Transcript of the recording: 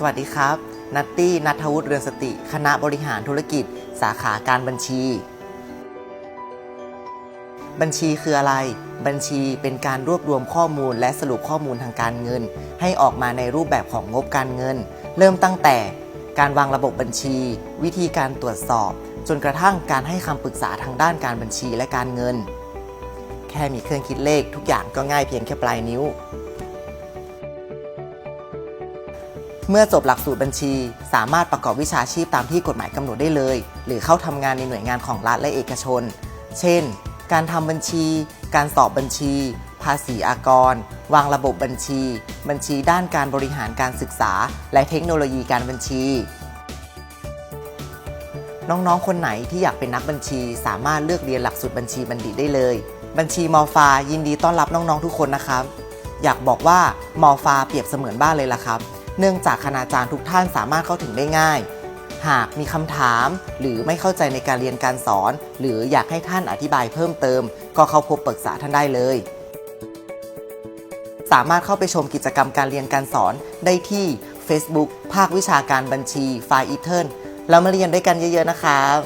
สวัสดีครับ นัตตี้ นัทวุฒิเรือนสติ คณะบริหารธุรกิจ สาขาการบัญชี บัญชีคืออะไร บัญชีเป็นการรวบรวมข้อมูลและสรุปข้อมูลทางการเงิน ให้ออกมาในรูปแบบของงบการเงิน เริ่มตั้งแต่การวางระบบบัญชี วิธีการตรวจสอบ จนกระทั่งการให้คำปรึกษาทางด้านการบัญชีและการเงิน แค่มีเครื่องคิดเลขทุกอย่างก็ง่ายเพียงแค่ปลายนิ้ว เมื่อจบหลักสูตรบัญชี สามารถประกอบวิชาชีพตามที่กฎหมายกำหนดได้เลย หรือเข้าทำงานในหน่วยงานของรัฐและเอกชน เช่น การทำบัญชี การสอบบัญชี ภาษีอากร วางระบบบัญชี บัญชีด้านการบริหารการศึกษา และเทคโนโลยีการบัญชี น้องๆ คนไหนที่อยากเป็นนักบัญชี สามารถเลือกเรียนหลักสูตรบัญชีบัณฑิตได้เลย บัญชีมอฟายินดีต้อนรับน้องๆ ทุกคนนะครับ อยากบอกว่ามอฟาเปรียบเสมือนบ้านเลยล่ะครับ เนื่องจากคณาจารย์ทุกท่านสามารถเข้าถึงได้ง่าย หากมีคำถามหรือไม่เข้าใจในการเรียนการสอน หรืออยากให้ท่านอธิบายเพิ่มเติม ก็เข้าพบปรึกษาท่านได้เลย สามารถเข้าไปชมกิจกรรมการเรียนการสอนได้ที่ Facebook ภาควิชาการบัญชีไฟอีเทิลแล้วมาเรียนด้วยกันเยอะๆนะครับ